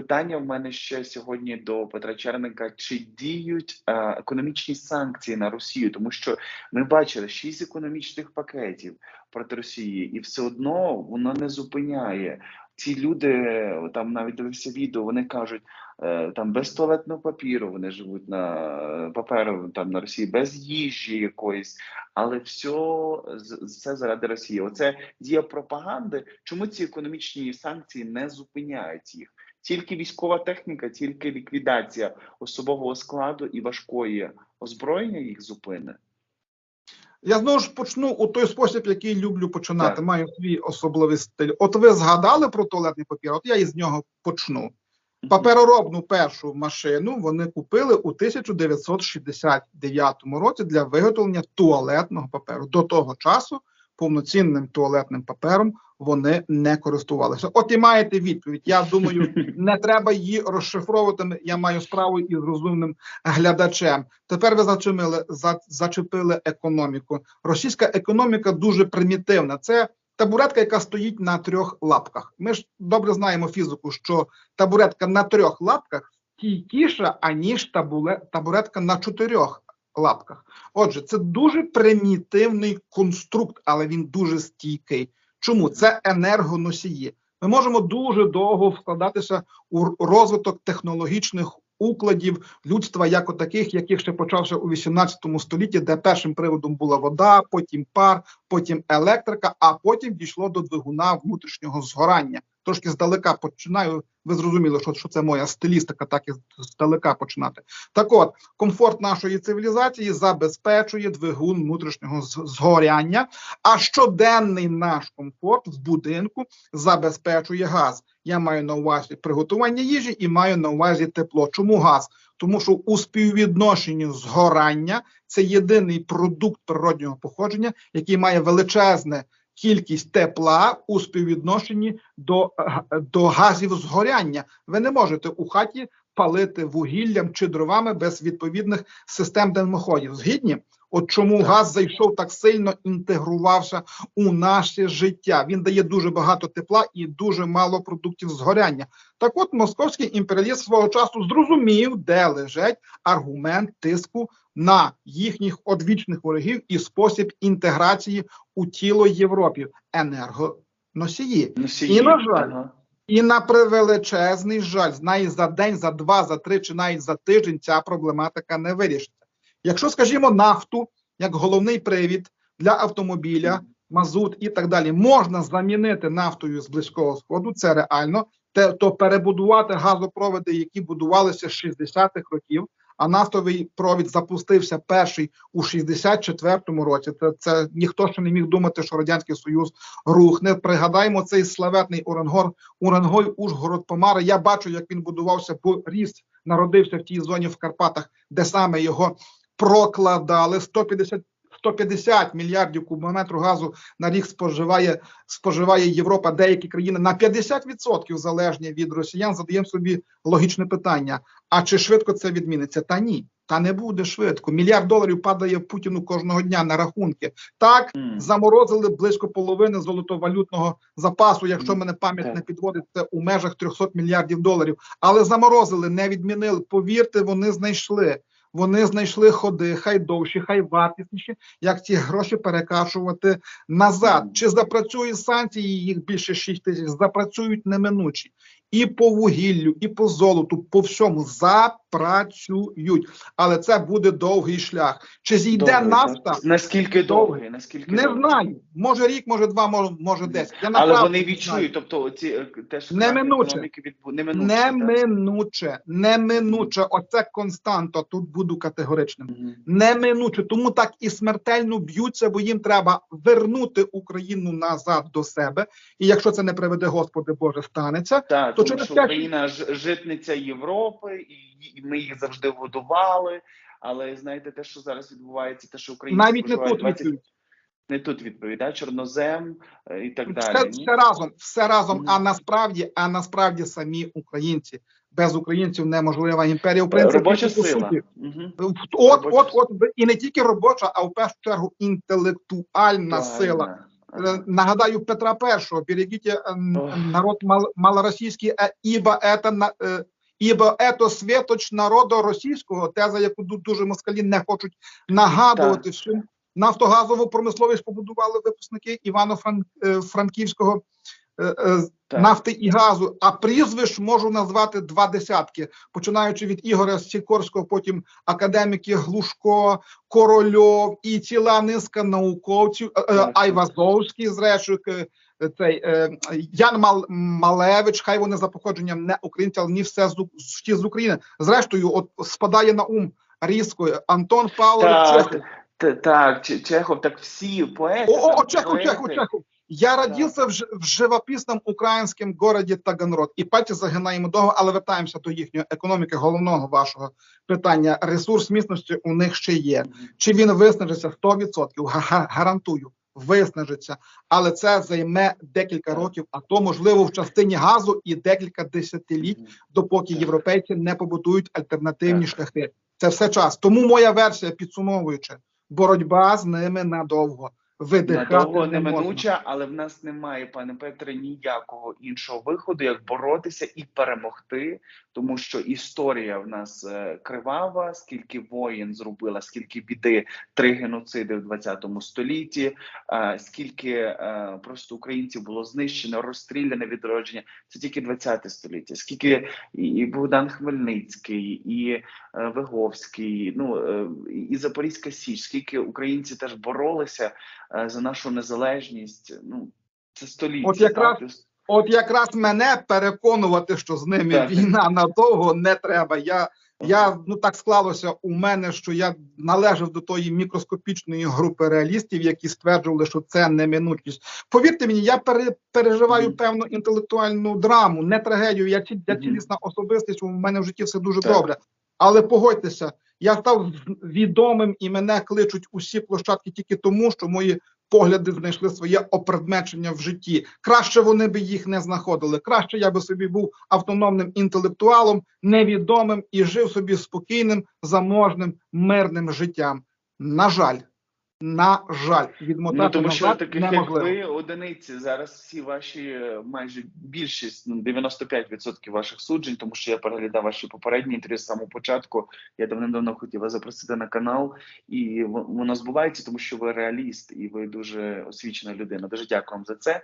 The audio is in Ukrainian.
питання в мене ще сьогодні до Петра Черника: чи діють е, економічні санкції на Росію? Тому що ми бачили шість економічних пакетів проти Росії, і все одно воно не зупиняє. Ці люди там навіть дивився відео. Вони кажуть, е, там без туалетного папіру вони живуть на е, паперу там на Росії, без їжі якоїсь, але все, все заради Росії. Оце дія пропаганди. Чому ці економічні санкції не зупиняють їх? Тільки військова техніка, тільки ліквідація особового складу і важкої озброєння їх зупине. Я знову ж почну у той спосіб, який люблю починати. Так. Маю свій особливий стиль. От ви згадали про туалетний папір, от я із нього почну. Папероробну першу машину вони купили у 1969 році для виготовлення туалетного паперу. До того часу повноцінним туалетним папером вони не користувалися. От і маєте відповідь. Я думаю, не треба її розшифровувати. Я маю справу із розумним глядачем. Тепер ви зачепили, за, зачепили економіку. Російська економіка дуже примітивна. Це табуретка, яка стоїть на трьох лапках. Ми ж добре знаємо фізику, що табуретка на трьох лапках стійкіша, аніж табуле, табуретка на чотирьох лапках. Отже, це дуже примітивний конструкт, але він дуже стійкий. Чому це енергоносії? Ми можемо дуже довго вкладатися у розвиток технологічних укладів людства, як таких, яких ще почався у 18 столітті, де першим приводом була вода, потім пар, потім електрика, а потім дійшло до двигуна внутрішнього згорання. Трошки здалека починаю. Ви зрозуміли, що, що це моя стилістика, так і здалека починати. Так от, комфорт нашої цивілізації забезпечує двигун внутрішнього згоряння, а щоденний наш комфорт в будинку забезпечує газ. Я маю на увазі приготування їжі і маю на увазі тепло. Чому газ? Тому що у співвідношенні згорання це єдиний продукт природнього походження, який має величезне кількість тепла у співвідношенні до, до газів згоряння. Ви не можете у хаті палити вугіллям чи дровами без відповідних систем димоходів. Згідні? От чому Так. газ зайшов так сильно інтегрувався у наше життя. Він дає дуже багато тепла і дуже мало продуктів згоряння. Так, от московський імперіаліст свого часу зрозумів, де лежить аргумент тиску на їхніх одвічних ворогів і спосіб інтеграції у тіло Європі енергоносії. Носії. І, на жаль, Ага. І на превеличезний жаль, навіть за день, за два, за три чи навіть за тиждень ця проблематика не вирішиться. Якщо, скажімо, нафту як головний привід для автомобіля, мазут і так далі, можна замінити нафтою з близького сходу, це реально, те, то перебудувати газопроводи, які будувалися з 60-х років, а нафтовий провід запустився перший у 64-му році. Це, це ніхто ще не міг думати, що радянський союз рухне. Пригадаємо цей славетний Уренгор, Уренгой, Ужгород, Помара. Я бачу, як він будувався, бо ріс, народився в тій зоні в Карпатах, де саме його прокладали 150 150 мільярдів кубометру газу на рік споживає споживає Європа. Деякі країни на 50% залежні від росіян. Задаємо собі логічне питання: а чи швидко це відміниться? Та ні, та не буде швидко. Мільярд доларів падає Путіну кожного дня на рахунки. Так М. заморозили близько половини золотовалютного запасу. Якщо мене пам'ять не підводить, це у межах 300 мільярдів доларів. Але заморозили, не відмінили. Повірте, вони знайшли. Вони знайшли ходи, хай довші, хай вартісніші, як ці гроші перекачувати назад. Чи запрацюють санкції? Їх більше 6 тисяч запрацюють неминучі. І по вугіллю, і по золоту, по всьому запрацюють. Але це буде довгий шлях. Чи зійде Довгий, нафта? Наскільки довгий? Наскільки Не довгий? знаю. Може рік, може два, може, може десять. Я Але вони не відчують, тобто ці е, те, що Неминуче. відбу... неминуче. Неминуче, неминуче. Оце константа. Тут буду категоричним. Мгм. Неминуче. Тому так і смертельно б'ються, бо їм треба вернути Україну назад до себе. І якщо це не приведе, Господи Боже, станеться. Так, То тому через що Україна ж житниця Європи, і, і ми їх завжди годували. Але знаєте, те, що зараз відбувається, те, що Україна Навіть не тут 20... відповідь. не тут відповідь, да? чорнозем е, і так далі. Все, разом, все разом. Мгм. А насправді, а насправді самі українці. Без українців неможлива імперія. В принципі, Робоча по сила. суті, Мгм. От, Робоча от, от, і не тільки робоча, а в першу чергу інтелектуальна Правильно. сила. Е, Нагадаю Петра І, берегіть е, народ мал, малоросійський, е, ібо это, на- е, ібо ето світоч народу російського, теза, яку ду- дуже москалі не хочуть нагадувати. Всю нафтогазову промисловість побудували випускники Івано-Франківського е, е, нафти і газу, а прізвищ можу назвати два десятки, починаючи від Ігоря Сікорського, потім академіки Глушко, Корольов і ціла низка науковців, е, е. Айвазовський, зрештою, е, цей е, Ян Мал, Малевич, хай вони за походженням не українці, але ні все з, всі з України. Зрештою, от спадає на ум різко Антон Павлович. Так, так, Чехов, так всі поети. О, о, Чехов, поети. Чехов, Чехов. Я родился в, в живописном українському городі Таганрог. І пальці загинаємо довго, але вертаємося до їхньої економіки, головного вашого питання. Ресурс міцності у них ще є. Чи він виснажиться 100%? Га- га- Гарантую, виснажиться. Але це займе декілька років, а то можливо в частині газу і декілька десятиліть, допоки європейці не побудують альтернативні шляхи. Це все час. Тому моя версія підсумовуючи, боротьба з ними надовго. Видихати Надовго не неминуча, але в нас немає, пане Петре, ніякого іншого виходу, як боротися і перемогти, тому що історія в нас е, кривава, скільки воїн зробила, скільки біди, три геноциди в 20 столітті, е, скільки е, просто українців було знищено, розстріляне відродження. Це тільки 20 століття. Скільки і, Богдан Хмельницький, і Виговський, ну і Запорізька Січ, скільки українці теж боролися за нашу незалежність. Ну це століття. От якраз так? От якраз мене переконувати, що з ними Так. війна надовго не треба. Я, я ну так склалося у мене, що я належав до тої мікроскопічної групи реалістів, які стверджували, що це неминучість. Повірте мені, я пере, переживаю Мгм. певну інтелектуальну драму, не трагедію. Я, я цілісна особистість. У мене в житті все дуже Так. добре. Але погодьтеся, я став відомим і мене кличуть усі площадки тільки тому, що мої погляди знайшли своє опредмечення в житті. Краще вони би їх не знаходили. Краще я би собі був автономним інтелектуалом, невідомим і жив собі спокійним, заможним, мирним життям. На жаль, на жаль, відмотати Ну, тому що назад таких як могли. ви одиниці зараз всі ваші е, майже більшість ну, 95% ваших суджень, тому що я переглядав ваші попередні інтерв'ю з самого початку. Я давним-давно хотів вас запросити на канал, і воно збувається, тому що ви реаліст і ви дуже освічена людина. Дуже дякую вам за це.